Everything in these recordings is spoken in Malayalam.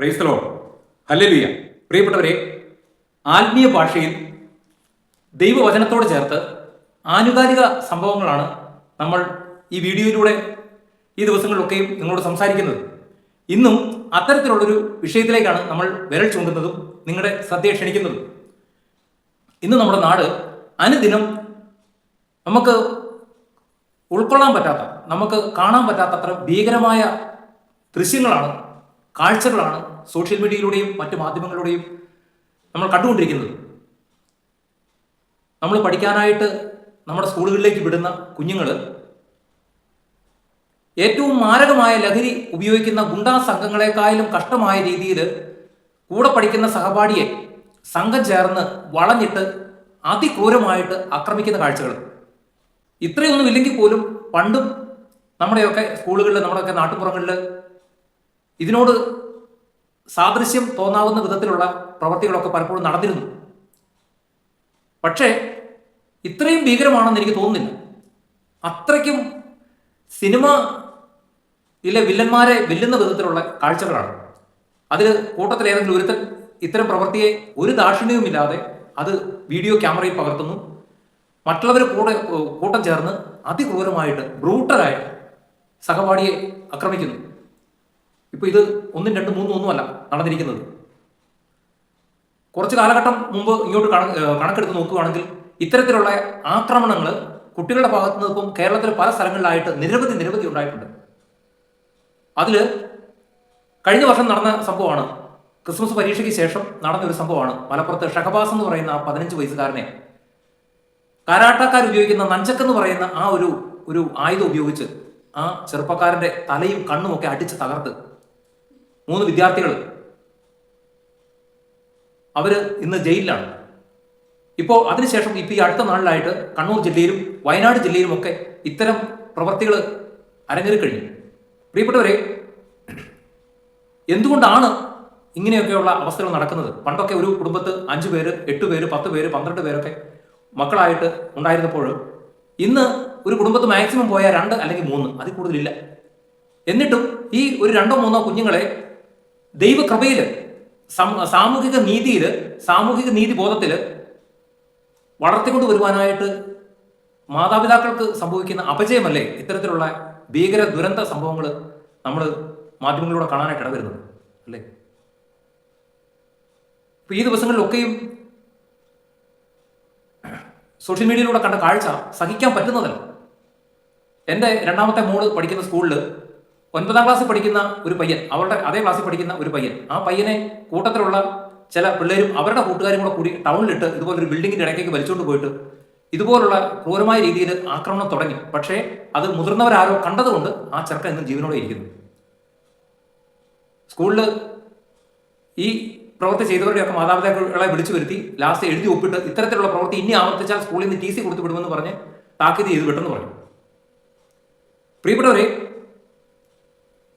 പ്രൈസ്തലോ ഹല്ലേലൂയ പ്രിയപ്പെട്ടവരെ ആത്മീയ ഭാഷയിൽ ദൈവവചനത്തോട് ചേർത്ത് ആനുകാലിക സംഭവങ്ങളാണ് നമ്മൾ ഈ വീഡിയോയിലൂടെ ഈ ദിവസങ്ങളിലൊക്കെയും നിങ്ങളോട് സംസാരിക്കുന്നത്. ഇന്നും അത്തരത്തിലുള്ളൊരു വിഷയത്തിലേക്കാണ് നമ്മൾ വിരൽ ചൂണ്ടുന്നതും നിങ്ങളുടെ ശ്രദ്ധയെ ക്ഷണിക്കുന്നതും. ഇന്ന് നമ്മുടെ നാട് അനുദിനം നമുക്ക് ഉൾക്കൊള്ളാൻ പറ്റാത്ത നമുക്ക് കാണാൻ പറ്റാത്ത അത്ര ഭീകരമായ ദൃശ്യങ്ങളാണ് കാഴ്ചകളാണ് സോഷ്യൽ മീഡിയയിലൂടെയും മറ്റു മാധ്യമങ്ങളിലൂടെയും നമ്മൾ കണ്ടുകൊണ്ടിരിക്കുന്നത്. നമ്മൾ പഠിക്കാനായിട്ട് നമ്മുടെ സ്കൂളുകളിലേക്ക് വിടുന്ന കുഞ്ഞുങ്ങൾ ഏറ്റവും മാരകമായ ലഹരി ഉപയോഗിക്കുന്ന ഗുണ്ടാ സംഘങ്ങളെക്കാളും കഷ്ടമായ രീതിയിൽ കൂടെ പഠിക്കുന്ന സഹപാഠിയെ സംഘം ചേർന്ന് വളഞ്ഞിട്ട് അതിക്രൂരമായിട്ട് ആക്രമിക്കുന്ന കാഴ്ചകൾ ഇത്രയൊന്നും ഇല്ലെങ്കിൽ പോലും പണ്ടും നമ്മുടെയൊക്കെ സ്കൂളുകളിൽ നമ്മുടെയൊക്കെ നാട്ടുപുറങ്ങളിൽ ഇതിനോട് സാദൃശ്യം തോന്നാവുന്ന വിധത്തിലുള്ള പ്രവർത്തികളൊക്കെ പലപ്പോഴും നടന്നിരുന്നു. പക്ഷേ ഇത്രയും ഭീകരമാണെന്ന് എനിക്ക് തോന്നുന്നില്ല. അത്രയ്ക്കും സിനിമ ഇല്ല വില്ലന്മാരെ വെല്ലുന്ന വിധത്തിലുള്ള കാഴ്ചകളാണ്. അതിൽ കൂട്ടത്തിൽ ഏതെങ്കിലും ഒരുത്തൻ ഇത്തരം പ്രവൃത്തിയെ ഒരു ദാക്ഷിണ്യവുമില്ലാതെ അത് വീഡിയോ ക്യാമറയിൽ പകർത്തുന്നു. മറ്റുള്ളവർ കൂടെ കൂട്ടം ചേർന്ന് അതിക്രൂരമായിട്ട് ബ്രൂട്ടലായിട്ട് സഹപാഠിയെ ആക്രമിക്കുന്നു. ഇപ്പൊ ഇത് ഒന്നും രണ്ടും മൂന്നും ഒന്നുമല്ല നടന്നിരിക്കുന്നത്. കുറച്ച് കാലഘട്ടം മുമ്പ് ഇങ്ങോട്ട് കണ കണക്കെടുത്ത് നോക്കുകയാണെങ്കിൽ ഇത്തരത്തിലുള്ള ആക്രമണങ്ങൾ കുട്ടികളുടെ ഭാഗത്തു നിന്ന് കേരളത്തിൽ പല സ്ഥലങ്ങളിലായിട്ട് നിരവധി നിരവധി ഉണ്ടായിട്ടുണ്ട്. അതിൽ കഴിഞ്ഞ വർഷം നടന്ന സംഭവമാണ്. ക്രിസ്മസ് പരീക്ഷയ്ക്ക് ശേഷം നടന്ന ഒരു സംഭവമാണ്. മലപ്പുറത്ത് ഷഹബാസ് എന്ന് പറയുന്ന ആ പതിനഞ്ച് വയസ്സുകാരനെ കാരാട്ടക്കാർ ഉപയോഗിക്കുന്ന നഞ്ചക്ക് എന്ന് പറയുന്ന ആ ഒരു ഒരു ആയുധം ഉപയോഗിച്ച് ആ ചെറുപ്പക്കാരന്റെ തലയും കണ്ണുമൊക്കെ അടിച്ച് തകർത്ത് മൂന്ന് വിദ്യാർത്ഥികൾ. അവർ ഇന്ന് ജയിലിലാണ്. ഇപ്പോൾ അതിനുശേഷം ഇപ്പോൾ ഈ അടുത്ത നാളിലായിട്ട് കണ്ണൂർ ജില്ലയിലും വയനാട് ജില്ലയിലുമൊക്കെ ഇത്തരം പ്രവർത്തികൾ അരങ്ങേറി കഴിഞ്ഞു. പ്രിയപ്പെട്ടവരെ എന്തുകൊണ്ടാണ് ഇങ്ങനെയൊക്കെയുള്ള അവസ്ഥകൾ നടക്കുന്നത്? പണ്ടൊക്കെ ഒരു കുടുംബത്ത് അഞ്ചു പേര് എട്ട് പേര് പത്ത് പേര് പന്ത്രണ്ട് പേരൊക്കെ മക്കളായിട്ട് ഉണ്ടായിരുന്നപ്പോൾ ഇന്ന് ഒരു കുടുംബത്ത് മാക്സിമം പോയാൽ രണ്ട് അല്ലെങ്കിൽ മൂന്ന്. അതിൽ കൂടുതലില്ല. എന്നിട്ടും ഈ ഒരു രണ്ടോ മൂന്നോ കുഞ്ഞുങ്ങളെ ദൈവകൃപയിൽ സാമൂഹിക നീതിയിൽ സാമൂഹിക നീതി ബോധത്തിൽ വളർത്തിക്കൊണ്ട് വരുവാനായിട്ട് മാതാപിതാക്കൾക്ക് സംഭവിക്കുന്ന അപജയമല്ലേ ഇത്തരത്തിലുള്ള ഭീകര ദുരന്ത സംഭവങ്ങൾ നമ്മൾ മാധ്യമങ്ങളിലൂടെ കാണാനായിട്ട് ഇടവരുന്നത് അല്ലേ? ഇപ്പൊ ഈ ദിവസങ്ങളിലൊക്കെയും സോഷ്യൽ മീഡിയയിലൂടെ കണ്ട കാഴ്ച സഹിക്കാൻ പറ്റുന്നതല്ല. എന്റെ രണ്ടാമത്തെ മോൾ പഠിക്കുന്ന സ്കൂളിൽ ഒൻപതാം ക്ലാസ്സിൽ പഠിക്കുന്ന ഒരു പയ്യൻ അവരുടെ അതേ ക്ലാസ്സിൽ പഠിക്കുന്ന ഒരു പയ്യൻ ആ പയ്യനെ കൂട്ടത്തിലുള്ള ചില പിള്ളേരും അവരുടെ കൂട്ടുകാരും കൂടെ കൂടി ടൗണിലിട്ട് ഇതുപോലൊരു ബിൽഡിങ്ങിന്റെ ഇടയ്ക്കേക്ക് വലിച്ചുകൊണ്ട് പോയിട്ട് ഇതുപോലുള്ള ക്രൂരമായ രീതിയിൽ ആക്രമണം തുടങ്ങി. പക്ഷേ അത് മുതിർന്നവരാരോ കണ്ടതുകൊണ്ട് ആ ചെറുക്കൻ ഇന്നും ജീവനോടെ ഇരിക്കുന്നു. സ്കൂളിൽ ഈ പ്രവൃത്തി ചെയ്തവരുടെയൊക്കെ മാതാപിതാക്കളെ വിളിച്ചു വരുത്തി ലാസ്റ്റ് എഴുതി ഒപ്പിട്ട് ഇത്തരത്തിലുള്ള പ്രവൃത്തി ഇനി ആവർത്തിച്ചാൽ സ്കൂളിൽ നിന്ന് ടി സി കൊടുത്തു വിടുമെന്ന് പറഞ്ഞ് താക്കീത് ചെയ്ത് വിട്ടെന്ന് പറഞ്ഞു. പ്രിയപ്പെട്ടവരെ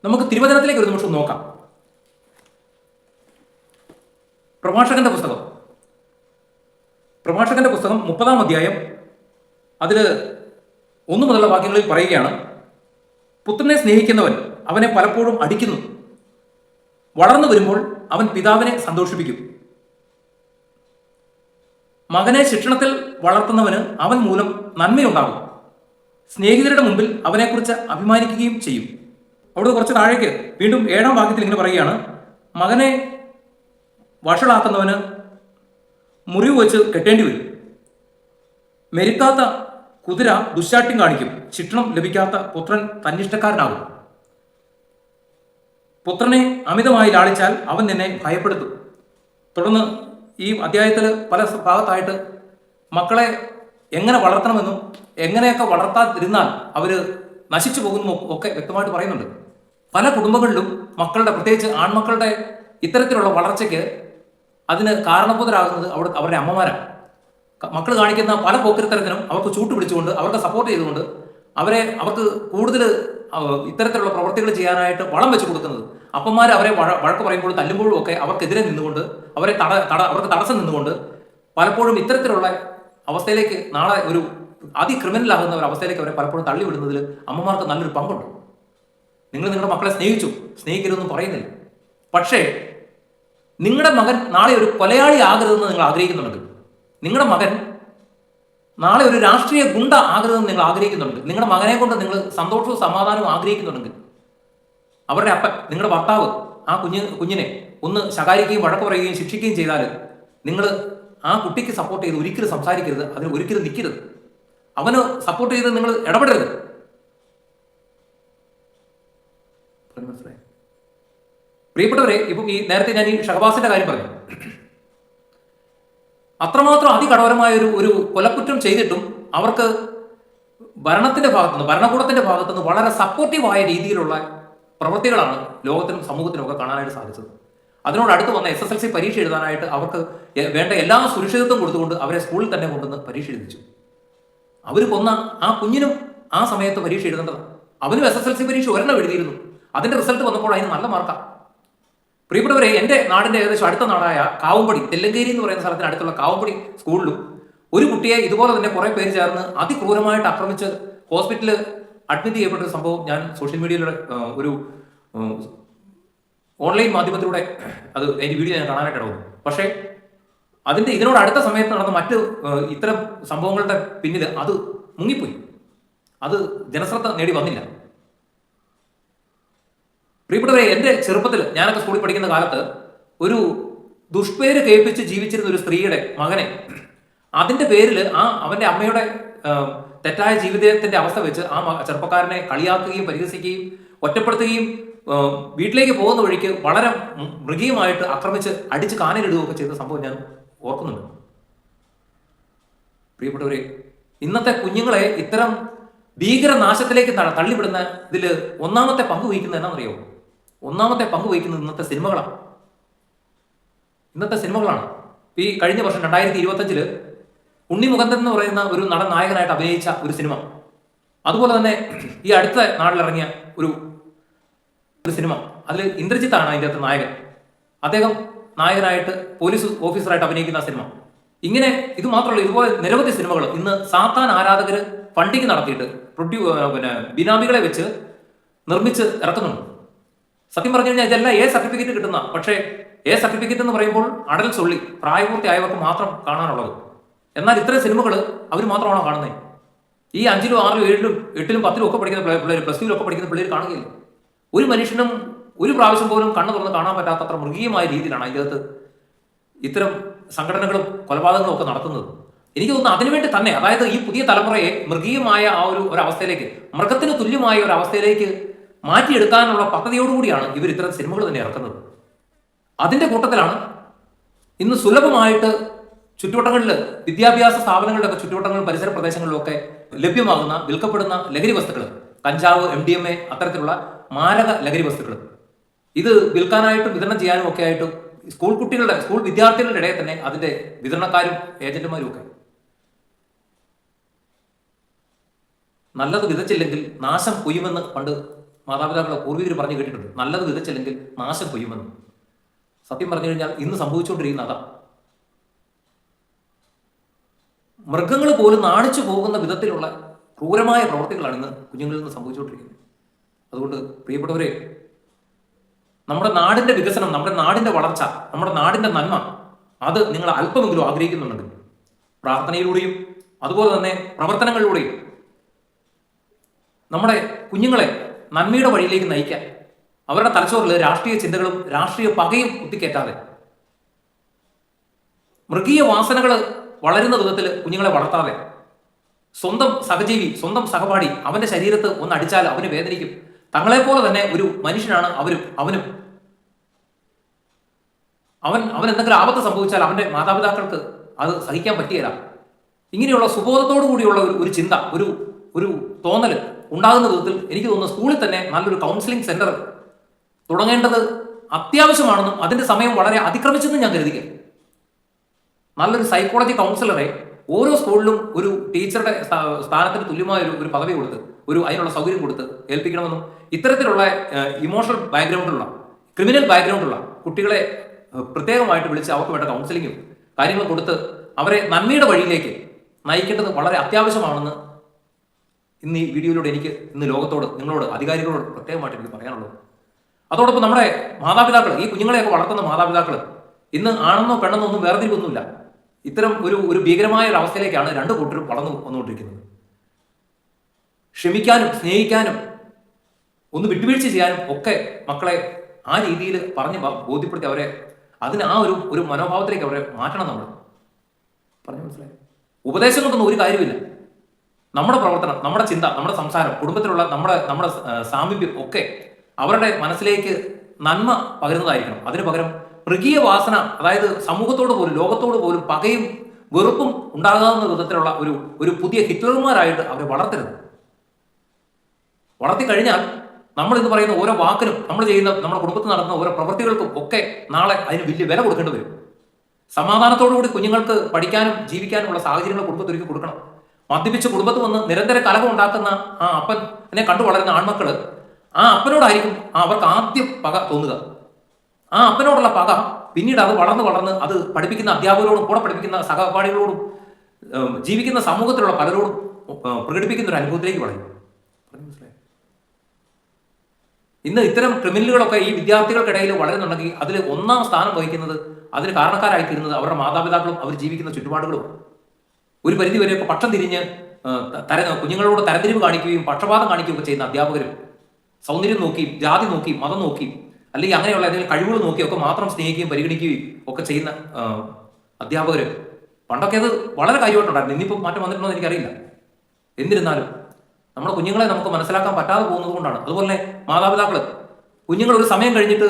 നമുക്ക് തിരുവചനത്തിലേക്ക് ഒരു നിമിഷം നോക്കാം. പ്രഭാഷകന്റെ പുസ്തകം. പ്രഭാഷകന്റെ പുസ്തകം മുപ്പതാം അധ്യായം അതിൽ ഒന്നു മുതലുള്ള വാക്യങ്ങളിൽ പറയുകയാണ് പുത്രനെ സ്നേഹിക്കുന്നവൻ അവനെ പലപ്പോഴും അടിക്കുന്നു. വളർന്നു വരുമ്പോൾ അവൻ പിതാവിനെ സന്തോഷിപ്പിക്കും. മകനെ ശിക്ഷണത്തിൽ വളർത്തുന്നവന് അവൻ മൂലം നന്മയുണ്ടാകും. സ്നേഹിതരുടെ മുമ്പിൽ അവനെക്കുറിച്ച് അഭിമാനിക്കുകയും ചെയ്യും. അവിടെ കുറച്ച് താഴേക്ക് വീണ്ടും ഏഴാം വാക്യത്തിൽ ഇങ്ങനെ പറയുകയാണ്. മകനെ വഷളാക്കുന്നവന് മുറിവ് വെച്ച് കെട്ടേണ്ടി വരും. മെരുക്കാത്ത കുതിര ദുശാട്ട്യം കാണിക്കും. ശിക്ഷണം ലഭിക്കാത്ത പുത്രൻ തന്നിഷ്ടക്കാരനാകും. പുത്രനെ അമിതമായി ലാളിച്ചാൽ അവൻ നിന്നെ ഭയപ്പെടുത്തും. തുടർന്ന് ഈ അധ്യായത്തിൽ പല ഭാഗത്തായിട്ട് മക്കളെ എങ്ങനെ വളർത്തണമെന്നും എങ്ങനെയൊക്കെ വളർത്താതിരുന്നാൽ അവർ നശിച്ചു പോകുന്നു ഒക്കെ വ്യക്തമായിട്ട് പറയുന്നുണ്ട്. പല കുടുംബങ്ങളിലും മക്കളുടെ പ്രത്യേകിച്ച് ആൺമക്കളുടെ ഇത്തരത്തിലുള്ള വളർച്ചയ്ക്ക് അതിന് കാരണബോധരാകുന്നത് അവിടെ അവരുടെ അമ്മമാരാണ്. മക്കൾ കാണിക്കുന്ന പല പോക്കിരിത്തരത്തിനും അവർക്ക് ചൂട്ട് പിടിച്ചുകൊണ്ട് അവർക്ക് സപ്പോർട്ട് ചെയ്തുകൊണ്ട് അവരെ അവർക്ക് കൂടുതൽ ഇത്തരത്തിലുള്ള പ്രവർത്തികൾ ചെയ്യാനായിട്ട് വളം വെച്ച് കൊടുക്കുന്നത്. അപ്പന്മാർ അവരെ വഴക്ക് പറയുമ്പോൾ തല്ലുമ്പോഴും ഒക്കെ അവർക്കെതിരെ നിന്നുകൊണ്ട് അവരെ തട തട അവർക്ക് തടസ്സം നിന്നുകൊണ്ട് പലപ്പോഴും ഇത്തരത്തിലുള്ള അവസ്ഥയിലേക്ക് നാളെ ഒരു അതിക്രിമിനൽ ആകുന്ന ഒരു അവസ്ഥയിലേക്ക് അവരെ പലപ്പോഴും തള്ളിവിടുന്നതിൽ അമ്മമാർക്ക് നല്ലൊരു പങ്കുണ്ട്. നിങ്ങൾ നിങ്ങളുടെ മക്കളെ സ്നേഹിച്ചു. സ്നേഹിക്കരുതെന്നും പറയുന്നില്ല. പക്ഷേ നിങ്ങളുടെ മകൻ നാളെ ഒരു കൊലയാളി ആകരുതെന്ന് നിങ്ങൾ ആഗ്രഹിക്കുന്നുണ്ട്. നിങ്ങളുടെ മകൻ നാളെ ഒരു രാഷ്ട്രീയ ഗുണ്ട ആകരുതെന്ന് നിങ്ങൾ ആഗ്രഹിക്കുന്നുണ്ട്. നിങ്ങളുടെ മകനെ കൊണ്ട് നിങ്ങൾ സന്തോഷവും സമാധാനവും ആഗ്രഹിക്കുന്നുണ്ടെങ്കിൽ അവരുടെ അപ്പൻ നിങ്ങളുടെ ഭർത്താവ് ആ കുഞ്ഞ് കുഞ്ഞിനെ ഒന്ന് ശകാരിക്കുകയും വഴക്ക് പറയുകയും ശിക്ഷിക്കുകയും ചെയ്താൽ നിങ്ങൾ ആ കുട്ടിക്ക് സപ്പോർട്ട് ചെയ്ത് ഒരിക്കലും സംസാരിക്കരുത്. അതിന് ഒരിക്കലും നിൽക്കരുത്. അവന് സപ്പോർട്ട് ചെയ്ത് നിങ്ങൾ ഇടപെടരുത് പറഞ്ഞു മനസ്സിലായോ? പ്രിയപ്പെട്ടവരെ ഇപ്പം ഈ നേരത്തെ ഞാൻ ഈ ഷഹബാസിന്റെ കാര്യം പറഞ്ഞു. അത്രമാത്രം അതികഠോരമായ ഒരു ഒരു കൊലക്കുറ്റം ചെയ്തിട്ടും അവർക്ക് ഭരണത്തിന്റെ ഭാഗത്തുനിന്ന് ഭരണകൂടത്തിന്റെ ഭാഗത്തുനിന്ന് വളരെ സപ്പോർട്ടീവായ രീതിയിലുള്ള പ്രവൃത്തികളാണ് ലോകത്തിനും സമൂഹത്തിനും ഒക്കെ കാണാനായിട്ട് സാധിച്ചത്. അതിനോട് അടുത്ത് വന്ന എസ് എസ് എൽ സി പരീക്ഷ എഴുതാനായിട്ട് അവർക്ക് വേണ്ട എല്ലാ സുരക്ഷിതത്വം കൊടുത്തുകൊണ്ട് അവരെ സ്കൂളിൽ തന്നെ കൊണ്ടുവന്ന് പരീക്ഷ എഴുതിച്ചു. അവർ കൊന്ന ആ കുഞ്ഞിനും ആ സമയത്ത് പരീക്ഷ എഴുതേണ്ടതാണ്. അവനും എസ് എസ് എൽ സി പരീക്ഷ ഒരെണ്ണം എഴുതിയിരുന്നു. അതിന്റെ റിസൾട്ട് വന്നപ്പോൾ അതിന് നല്ല മാർക്കാണ് പ്രിയപ്പെട്ടവരെ എന്റെ നാടിന്റെ ഏകദേശം അടുത്ത നാടായ കാവുംപടി തെല്ലങ്കേരി എന്ന് പറയുന്ന സ്ഥലത്തിന് അടുത്തുള്ള കാവുംപടി സ്കൂളിലും ഒരു കുട്ടിയെ ഇതുപോലെ തന്നെ കുറേ പേര് ചേർന്ന് അതിക്രൂരമായിട്ട് ആക്രമിച്ച് ഹോസ്പിറ്റലിൽ അഡ്മിറ്റ് ചെയ്യപ്പെട്ട സംഭവം ഞാൻ സോഷ്യൽ മീഡിയയിലൂടെ ഒരു ഓൺലൈൻ മാധ്യമത്തിലൂടെ അത് അതിന്റെ വീഡിയോ ഞാൻ കാണാനായിട്ട് ഇടവും പക്ഷേ അതിന്റെ ഇതിനോട് അടുത്ത സമയത്ത് നടന്ന മറ്റ് ഇത്തരം സംഭവങ്ങളുടെ പിന്നിൽ അത് മുങ്ങിപ്പോയി. അത് ജനശ്രദ്ധ നേടി വന്നില്ല. പ്രിയപ്പെട്ടവരെ എന്റെ ചെറുപ്പത്തിൽ ഞാനൊക്കെ സ്കൂളിൽ പഠിക്കുന്ന കാലത്ത് ഒരു ദുഷ്പേര് കേൾപ്പിച്ച് ജീവിച്ചിരുന്ന ഒരു സ്ത്രീയുടെ മകനെ അതിന്റെ പേരിൽ ആ അവന്റെ അമ്മയുടെ തെറ്റായ ജീവിതത്തിന്റെ അവസ്ഥ വെച്ച് ആ ചെറുപ്പക്കാരനെ കളിയാക്കുകയും പരിഹസിക്കുകയും ഒറ്റപ്പെടുത്തുകയും വീട്ടിലേക്ക് പോകുന്ന വഴിക്ക് വളരെ മൃഗീയമായിട്ട് ആക്രമിച്ച് അടിച്ച് കാനലിടുകയൊക്കെ ചെയ്ത സംഭവം ഞാൻ ഓർക്കുന്നുണ്ട്. പ്രിയപ്പെട്ടവരെ ഇന്നത്തെ കുഞ്ഞുങ്ങളെ ഇത്തരം ഭീകരനാശത്തിലേക്ക് നാശത്തിലേക്ക് തള്ളിവിടുന്ന ഇതിൽ ഒന്നാമത്തെ പങ്ക് വഹിക്കുന്നത് എന്നാണെന്നറിയോ ഒന്നാമത്തെ പങ്ക് വഹിക്കുന്നത് ഇന്നത്തെ സിനിമകളാണ്. ഇന്നത്തെ സിനിമകളാണ്. ഈ കഴിഞ്ഞ വർഷം രണ്ടായിരത്തി ഇരുപത്തഞ്ചിൽ ഉണ്ണി മുകന്ദൻ എന്ന് പറയുന്ന ഒരു നടൻ നായകനായിട്ട് അഭിനയിച്ച ഒരു സിനിമ. അതുപോലെ തന്നെ ഈ അടുത്ത നാട്ടിലിറങ്ങിയ ഒരു ഒരു സിനിമ. അതിൽ ഇന്ദ്രജിത്താണ് അതിന്റെ അകത്ത് നായകൻ. അദ്ദേഹം നായകനായിട്ട് പോലീസ് ഓഫീസറായിട്ട് അഭിനയിക്കുന്ന സിനിമ. ഇങ്ങനെ ഇത് മാത്രമല്ല ഇതുപോലെ നിരവധി സിനിമകൾ ഇന്ന് സാത്താൻ ആരാധകർ ഫണ്ടിങ് നടത്തിയിട്ട് പ്രൊഡ്യൂ പിന്നെ ബിനാമികളെ വെച്ച് നിർമ്മിച്ച് ഇറക്കുന്നുണ്ട്. സത്യം പറഞ്ഞു കഴിഞ്ഞാൽ ഇതെല്ലാം എ സർട്ടിഫിക്കറ്റ് കിട്ടുന്ന പക്ഷേ എ സർട്ടിഫിക്കറ്റ് എന്ന് പറയുമ്പോൾ അടൽ സൊള്ളി പ്രായപൂർത്തിയായവർക്ക് മാത്രം കാണാനുള്ളത്. എന്നാൽ ഇത്തരം സിനിമകൾ അവർ മാത്രമാണോ കാണുന്നത് ഈ അഞ്ചിലും ആറിലും ഏഴിലും എട്ടിലും പത്തിലും ഒക്കെ പഠിക്കുന്ന പിള്ളേർ പ്ലസ് ടുവിലും ഒക്കെ പഠിക്കുന്ന പിള്ളേർ കാണുകയില്ല. ഒരു മനുഷ്യനും ഒരു പ്രാവശ്യം പോലും കണ്ണു തുറന്ന് കാണാൻ പറ്റാത്തത്ര മൃഗീയമായ രീതിയിലാണ് അതിന്റെ അകത്ത് ഇത്തരം സംഘടനകളും കൊലപാതകങ്ങളും ഒക്കെ നടത്തുന്നത്. എനിക്ക് തോന്നുന്നു അതിനുവേണ്ടി തന്നെ അതായത് ഈ പുതിയ തലമുറയെ മൃഗീയമായ ആ ഒരു അവസ്ഥയിലേക്ക് മൃഗത്തിന് തുല്യമായ ഒരു അവസ്ഥയിലേക്ക് മാറ്റിയെടുക്കാനുള്ള പദ്ധതിയോടുകൂടിയാണ് ഇവർ ഇത്തരം സിനിമകൾ തന്നെ ഇറക്കുന്നത്. അതിന്റെ കൂട്ടത്തിലാണ് ഇന്ന് സുലഭമായിട്ട് ചുറ്റുവട്ടങ്ങളിൽ വിദ്യാഭ്യാസ സ്ഥാപനങ്ങളുടെയൊക്കെ ചുറ്റുവട്ടങ്ങളിലും പരിസര പ്രദേശങ്ങളിലും ഒക്കെ ലഭ്യമാകുന്ന വിൽക്കപ്പെടുന്ന ലഹരി വസ്തുക്കൾ കഞ്ചാവ് എം ഡി എം എ അത്തരത്തിലുള്ള മാരക ലഹരി വസ്തുക്കൾ. ഇത് വിൽക്കാനായിട്ടും വിതരണം ചെയ്യാനും ഒക്കെ ആയിട്ട് സ്കൂൾ കുട്ടികളുടെ സ്കൂൾ വിദ്യാർത്ഥികളുടെ ഇടയിൽ തന്നെ അതിന്റെ വിതരണക്കാരും ഏജന്റുമാരും ഒക്കെ. നല്ലത് വിതച്ചില്ലെങ്കിൽ നാശം കൊയ്യുമെന്ന് പണ്ട് മാതാപിതാക്കളെ പൂർവികർ പറഞ്ഞു കേട്ടിട്ടുണ്ട്. നല്ലത് വിതച്ചില്ലെങ്കിൽ നാശം കൊയ്യുമെന്ന് സത്യം പറഞ്ഞു കഴിഞ്ഞാൽ ഇന്ന് സംഭവിച്ചുകൊണ്ടിരിക്കുന്ന അതാ. മൃഗങ്ങൾ പോലും നാണിച്ചു പോകുന്ന വിധത്തിലുള്ള ക്രൂരമായ പ്രവർത്തികളാണ് ഇന്ന് കുഞ്ഞുങ്ങളിൽ നിന്ന് സംഭവിച്ചുകൊണ്ടിരിക്കുന്നത്. അതുകൊണ്ട് പ്രിയപ്പെട്ടവരെ നമ്മുടെ നാടിന്റെ വികസനം നമ്മുടെ നാടിന്റെ വളർച്ച നമ്മുടെ നാടിന്റെ നന്മ അത് നിങ്ങൾ അല്പമെങ്കിലും ആഗ്രഹിക്കുന്നുണ്ടെങ്കിൽ പ്രാർത്ഥനയിലൂടെയും അതുപോലെ തന്നെ പ്രവർത്തനങ്ങളിലൂടെയും നമ്മുടെ കുഞ്ഞുങ്ങളെ നന്മയുടെ വഴിയിലേക്ക് നയിക്കാൻ. അവരുടെ തലച്ചോറിൽ രാഷ്ട്രീയ ചിന്തകളും രാഷ്ട്രീയ പകയും കുത്തിക്കേറ്റാതെ. മൃഗീയ വാസനകൾ വളരുന്ന വിധത്തിൽ കുഞ്ഞുങ്ങളെ വളർത്താതെ. സ്വന്തം സഹജീവി സ്വന്തം സഹപാഠി അവന്റെ ശരീരത്ത് ഒന്ന് അടിച്ചാൽ അവന് വേദനിക്കും. തങ്ങളെപ്പോലെ തന്നെ ഒരു മനുഷ്യനാണ് അവരും അവനും. അവൻ അവൻ എന്തെങ്കിലും ആപത്ത് സംഭവിച്ചാൽ അവന്റെ മാതാപിതാക്കൾക്ക് അത് സഹിക്കാൻ പറ്റിയല്ല ഇങ്ങനെയുള്ള സുബോധത്തോടു കൂടിയുള്ള ഒരു ഒരു ചിന്ത ഒരു ഒരു തോന്നൽ ഉണ്ടാകുന്ന വിധത്തിൽ എനിക്ക് തോന്നുന്നു സ്കൂളിൽ തന്നെ നല്ലൊരു കൗൺസിലിംഗ് സെന്റർ തുടങ്ങേണ്ടത് അത്യാവശ്യമാണെന്നും അതിന്റെ സമയം വളരെ അതിക്രമിച്ചെന്നും ഞാൻ കരുതിക്കാം. നല്ലൊരു സൈക്കോളജി കൗൺസിലറെ ഓരോ സ്കൂളിലും ഒരു ടീച്ചറുടെ സ്ഥാനത്തിന് തുല്യമായ ഒരു ഒരു പദവി കൊടുത്ത് ഒരു അതിനുള്ള സൗകര്യം കൊടുത്ത് ഏൽപ്പിക്കണമെന്നും ഇത്തരത്തിലുള്ള ഇമോഷണൽ ബാക്ക്ഗ്രൗണ്ടുള്ള ക്രിമിനൽ ബാക്ക്ഗ്രൗണ്ടുള്ള കുട്ടികളെ പ്രത്യേകമായിട്ട് വിളിച്ച് അവർക്ക് വേണ്ട കൗൺസിലിങ്ങും കാര്യങ്ങളും കൊടുത്ത് അവരെ നന്മയുടെ വഴിയിലേക്ക് നയിക്കേണ്ടത് വളരെ അത്യാവശ്യമാണെന്ന് ഇന്ന് ഈ വീഡിയോയിലൂടെ എനിക്ക് ഇന്ന് ലോകത്തോട് നിങ്ങളോട് അധികാരികളോട് പ്രത്യേകമായിട്ട് എനിക്ക് പറയാനുള്ളത്. അതോടൊപ്പം നമ്മുടെ മാതാപിതാക്കൾ ഈ കുഞ്ഞുങ്ങളെയൊക്കെ വളർത്തുന്ന മാതാപിതാക്കൾ ഇന്ന് ആണെന്നോ പെണ്ണെന്നോ ഒന്നും വേർതിരിവൊന്നുമില്ല. ഇത്തരം ഒരു ഒരു ഭീകരമായ ഒരു അവസ്ഥയിലേക്കാണ് രണ്ട് കൂട്ടരും വളർന്നു വന്നുകൊണ്ടിരിക്കുന്നത്. ക്ഷമിക്കാനും സ്നേഹിക്കാനും ഒന്ന് വിട്ടുവീഴ്ച ചെയ്യാനും ഒക്കെ മക്കളെ ആ രീതിയിൽ പറഞ്ഞ് ബോധ്യപ്പെടുത്തി അവരെ അതിന് ആ ഒരു ഒരു മനോഭാവത്തിലേക്ക് അവരെ മാറ്റണം നമ്മൾ. പറഞ്ഞു മനസ്സിലായി? ഉപദേശം കൊണ്ടൊന്നും ഒരു കാര്യമില്ല നമ്മുടെ പ്രവർത്തനം നമ്മുടെ ചിന്ത നമ്മുടെ സംസാരം കുടുംബത്തിലുള്ള നമ്മുടെ നമ്മുടെ സാമീപ്യം ഒക്കെ അവരുടെ മനസ്സിലേക്ക് നന്മ പകരുന്നതായിരിക്കണം. അതിനു പകരം മൃഗീയ വാസന അതായത് സമൂഹത്തോട് പോലും ലോകത്തോട് പോലും പകയും വെറുപ്പും ഉണ്ടാകാവുന്ന വിധത്തിലുള്ള ഒരു ഒരു പുതിയ ഹിറ്റ്ലർമാരായിട്ട് അവരെ വളർത്തരുത്. വളർത്തി കഴിഞ്ഞാൽ നമ്മൾ ഇന്ന് പറയുന്ന ഓരോ വാക്കിനും നമ്മൾ ചെയ്യുന്ന നമ്മുടെ കുടുംബത്തിൽ നടക്കുന്ന ഓരോ പ്രവൃത്തികൾക്കും ഒക്കെ നാളെ അതിന് വലിയ വില കൊടുക്കേണ്ടി വരും. സമാധാനത്തോടുകൂടി കുഞ്ഞുങ്ങൾക്ക് പഠിക്കാനും ജീവിക്കാനുമുള്ള സാഹചര്യങ്ങൾ കുടുംബത്തൊരുക്കി കൊടുക്കണം. മദ്യപിച്ച് കുടുംബത്ത് വന്ന് നിരന്തര കലഹം ഉണ്ടാക്കുന്ന ആ അപ്പൻ എന്നെ കണ്ടു വളരുന്ന ആൺമക്കൾ ആ അപ്പനോടായിരിക്കും അവർക്ക് ആദ്യം പക തോന്നുക ആ അപ്പനോടുള്ള പക പിന്നീട് അത് വളർന്ന് വളർന്ന് അത് പഠിപ്പിക്കുന്ന അധ്യാപകരോടും കൂടെ പഠിപ്പിക്കുന്ന സഹപാഠികളോടും ജീവിക്കുന്ന സമൂഹത്തിലുള്ള പലരോടും പ്രകടിപ്പിക്കുന്ന ഒരു അനുഭവത്തിലേക്ക് വളരും? ഇന്ന് ഇത്തരം ക്രിമിനലുകളൊക്കെ ഈ വിദ്യാർത്ഥികൾക്കിടയിൽ വളരുന്നുണ്ടെങ്കിൽ അതിൽ ഒന്നാം സ്ഥാനം വഹിക്കുന്നത് അതിന് കാരണക്കാരായി തീരുന്നത് അവരുടെ മാതാപിതാക്കളും അവർ ജീവിക്കുന്ന ചുറ്റുപാടുകളും ഒരു പരിധി വരെയൊക്കെ പക്ഷം തിരിഞ്ഞ് തര കുഞ്ഞുങ്ങളോട് തരംതിരിവ് കാണിക്കുകയും പക്ഷപാതം കാണിക്കുകയും ചെയ്യുന്ന അധ്യാപകരും സൗന്ദര്യം നോക്കി ജാതി നോക്കി മതം നോക്കി അല്ലെങ്കിൽ അങ്ങനെയുള്ള എന്തെങ്കിലും കഴിവുകൾ നോക്കിയൊക്കെ മാത്രം സ്നേഹിക്കുകയും പരിഗണിക്കുകയും ഒക്കെ ചെയ്യുന്ന അധ്യാപകർ പണ്ടൊക്കെ അത് വളരെ കാര്യമായിട്ടുണ്ടായിരുന്നു. ഇന്നിപ്പോൾ മാറ്റം വന്നിട്ടുണ്ടോ എന്ന് എനിക്കറിയില്ല. എന്നിരുന്നാലും നമ്മുടെ കുഞ്ഞുങ്ങളെ നമുക്ക് മനസ്സിലാക്കാൻ പറ്റാതെ പോകുന്നത് കൊണ്ടാണ്. അതുപോലെ മാതാപിതാക്കൾ കുഞ്ഞുങ്ങൾ ഒരു സമയം കഴിഞ്ഞിട്ട്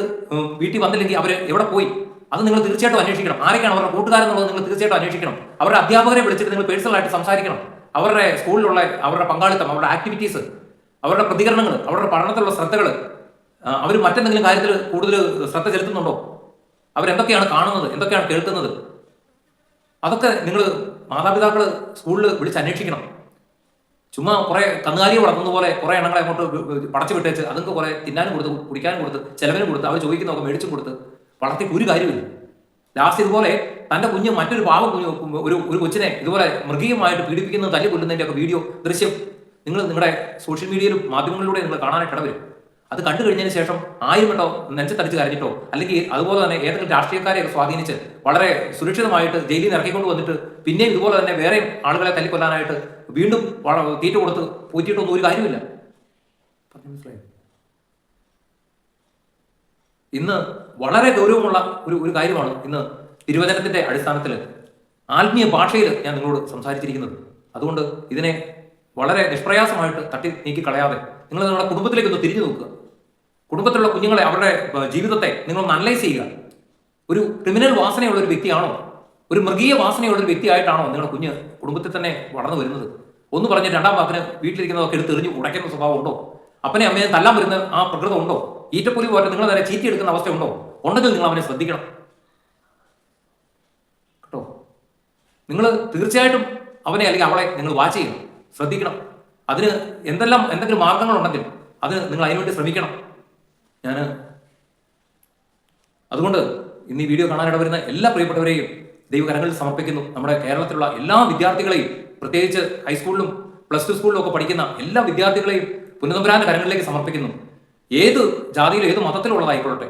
വീട്ടിൽ വന്നില്ലെങ്കിൽ അവർ എവിടെ പോയി? അത് നിങ്ങൾ തീർച്ചയായിട്ടും അന്വേഷിക്കണം. ആരൊക്കെയാണ് അവരുടെ കൂട്ടുകാരെന്നുള്ളത് നിങ്ങൾ തീർച്ചയായിട്ടും അന്വേഷിക്കണം. അവരുടെ അധ്യാപകരെ വിളിച്ചിട്ട് നിങ്ങൾ പേഴ്സണലായിട്ട് സംസാരിക്കണം. അവരുടെ സ്കൂളിലുള്ള അവരുടെ പങ്കാളിത്തം അവരുടെ ആക്ടിവിറ്റീസ് അവരുടെ പ്രതികരണങ്ങൾ അവരുടെ പഠനത്തിലുള്ള ശ്രദ്ധകൾ അവർ മറ്റെന്തെങ്കിലും കാര്യത്തിൽ കൂടുതൽ ശ്രദ്ധ ചെലുത്തുന്നുണ്ടോ? അവരെന്തൊക്കെയാണ് കാണുന്നത്? എന്തൊക്കെയാണ് കേൾക്കുന്നത്? അതൊക്കെ നിങ്ങൾ മാതാപിതാക്കൾ സ്കൂളിൽ വിളിച്ച് അന്വേഷിക്കണം. ചുമ്മാ കുറെ കന്നുകാലിയെ വളർത്തുന്ന പോലെ കുറെ എണ്ണങ്ങളെ അങ്ങോട്ട് പടച്ചു വിട്ടേച്ച് അതുങ്ങൾക്ക് കുറെ തിന്നാനും കൊടുത്ത് കുടിക്കാനും കൊടുത്ത് ചെലവിനും കൊടുത്ത് അവർ ചോദിക്കുന്നതൊക്കെ മേടിച്ചും കൊടുത്ത് വളർത്തിയിട്ട് ഒരു കാര്യമില്ല. ലാസ്റ്റ് ഇതുപോലെ തന്റെ കുഞ്ഞ് മറ്റൊരു പാവ കുഞ്ഞ് ഒരു ഒരു കൊച്ചിനെ ഇതുപോലെ മൃഗീയമായിട്ട് പീഡിപ്പിക്കുന്ന തല്ലി കൊല്ലുന്നതിന്റെ ഒക്കെ വീഡിയോ ദൃശ്യം നിങ്ങൾ നിങ്ങളുടെ സോഷ്യൽ മീഡിയയിലും മാധ്യമങ്ങളിലൂടെ നിങ്ങൾ കാണാനായിട്ട് ഇടവരും. അത് കണ്ടു കഴിഞ്ഞതിന് ശേഷം ആയിരം വട്ടോ നെഞ്ചത്തടിച്ച് കരഞ്ഞിട്ടോ അല്ലെങ്കിൽ അതുപോലെ തന്നെ ഏതെങ്കിലും രാഷ്ട്രീയക്കാരെയൊക്കെ സ്വാധീനിച്ച് വളരെ സുരക്ഷിതമായിട്ട് ജയിലിൽ നിന്ന് ഇറക്കിക്കൊണ്ട് വന്നിട്ട് പിന്നെയും ഇതുപോലെ തന്നെ വേറെ ആളുകളെ തല്ലിക്കൊല്ലാനായിട്ട് വീണ്ടും തീറ്റ കൊടുത്ത് പൂറ്റിയിട്ടൊന്നും ഒരു കാര്യമില്ല. മനസ്സിലായോ? ഇന്ന് വളരെ ഗൗരവമുള്ള ഒരു ഒരു കാര്യമാണ് ഇന്ന് തിരുവചനത്തിന്റെ അടിസ്ഥാനത്തിൽ ആത്മീയ ഭാഷയിൽ ഞാൻ നിങ്ങളോട് സംസാരിച്ചിരിക്കുന്നത്. അതുകൊണ്ട് ഇതിനെ വളരെ നിഷ്പ്രയാസമായിട്ട് തട്ടി നീക്കി കളയാതെ നിങ്ങൾ നിങ്ങളുടെ കുടുംബത്തിലേക്ക് ഒന്ന് തിരിഞ്ഞു നോക്കുക. കുടുംബത്തിലുള്ള കുഞ്ഞുങ്ങളെ അവരുടെ ജീവിതത്തെ നിങ്ങളൊന്ന് അനലൈസ് ചെയ്യുക. ഒരു ക്രിമിനൽ വാസനയുള്ള ഒരു വ്യക്തിയാണോ? ഒരു മൃഗീയ വാസനയുള്ള ഒരു വ്യക്തിയായിട്ടാണോ നിങ്ങളുടെ കുഞ്ഞ് കുടുംബത്തിൽ തന്നെ വളർന്നു വരുന്നത്? ഒന്ന് പറഞ്ഞ് രണ്ടാം വാക്കിന് വീട്ടിലിരിക്കുന്നതൊക്കെ എടുത്ത് എറിഞ്ഞു ഉടയ്ക്കുന്ന സ്വഭാവം ഉണ്ടോ? അപ്പനെ അമ്മയെ തല്ലാൻ വരുന്ന ആ പ്രകൃതം ഉണ്ടോ? ഈറ്റപ്പൊലി പോലെ നിങ്ങൾ നേരെ ചീറ്റി എടുക്കുന്ന അവസ്ഥ ഉണ്ടോ ഉണ്ടെങ്കിൽ നിങ്ങൾ അവനെ ശ്രദ്ധിക്കണം. കേട്ടോ? നിങ്ങൾ തീർച്ചയായിട്ടും അവനെ അല്ലെങ്കിൽ അവളെ നിങ്ങൾ വാച്ച് ചെയ്യണം. ശ്രദ്ധിക്കണം. അതിന് എന്തെല്ലാം എന്തെങ്കിലും മാർഗങ്ങളുണ്ടെങ്കിൽ അത് നിങ്ങൾ അതിനുവേണ്ടി ശ്രമിക്കണം. ഞാൻ അതുകൊണ്ട് ഇന്ന് ഈ വീഡിയോ കാണാനിട വരുന്ന എല്ലാ പ്രിയപ്പെട്ടവരെയും ദൈവകരങ്ങളിൽ സമർപ്പിക്കുന്നു. നമ്മുടെ കേരളത്തിലുള്ള എല്ലാ വിദ്യാർത്ഥികളെയും പ്രത്യേകിച്ച് ഹൈസ്കൂളിലും പ്ലസ് ടു സ്കൂളിലും ഒക്കെ പഠിക്കുന്ന എല്ലാ വിദ്യാർത്ഥികളെയും പുനതമ്പരാന്റെ കരങ്ങളിലേക്ക് സമർപ്പിക്കുന്നു. ഏത് ജാതിയിലും ഏത് മതത്തിലുള്ളതായിക്കൊള്ളട്ടെ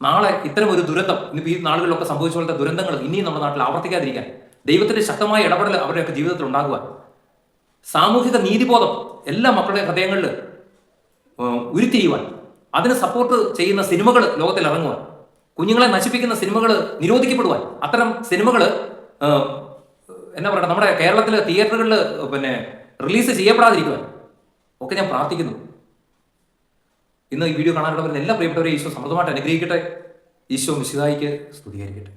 നാളെ ഇത്തരം ഒരു ദുരന്തം ഇന്നിപ്പോൾ ഈ നാളുകളിലൊക്കെ സംഭവിച്ച പോലത്തെ ദുരന്തങ്ങൾ ഇനിയും നമ്മുടെ നാട്ടിൽ ആവർത്തിക്കാതിരിക്കാൻ ദൈവത്തിന്റെ ശക്തമായ ഇടപെടൽ അവരുടെയൊക്കെ ജീവിതത്തിൽ ഉണ്ടാകുവാൻ സാമൂഹിക നീതിബോധം എല്ലാ മക്കളുടെ ഹൃദയങ്ങളിൽ ഉരുത്തിരിയുവാൻ അതിന് സപ്പോർട്ട് ചെയ്യുന്ന സിനിമകൾ ലോകത്തിൽ ഇറങ്ങുവാൻ കുഞ്ഞുങ്ങളെ നശിപ്പിക്കുന്ന സിനിമകൾ നിരോധിക്കപ്പെടുവാൻ അത്തരം സിനിമകൾ എന്നാ പറയുക നമ്മുടെ കേരളത്തിലെ തിയേറ്ററുകളിൽ പിന്നെ റിലീസ് ചെയ്യപ്പെടാതിരിക്കുവാൻ ഒക്കെ ഞാൻ പ്രാർത്ഥിക്കുന്നു. ഇന്ന് ഈ വീഡിയോ കാണാനുള്ള എല്ലാ പ്രിയപ്പെട്ടവരെയും ഈശോ സമൃദ്ധമായിട്ട് അനുഗ്രഹിക്കട്ടെ. ഈശോ മിശിതായിക്ക് സ്തുതിയായിരിക്കട്ടെ.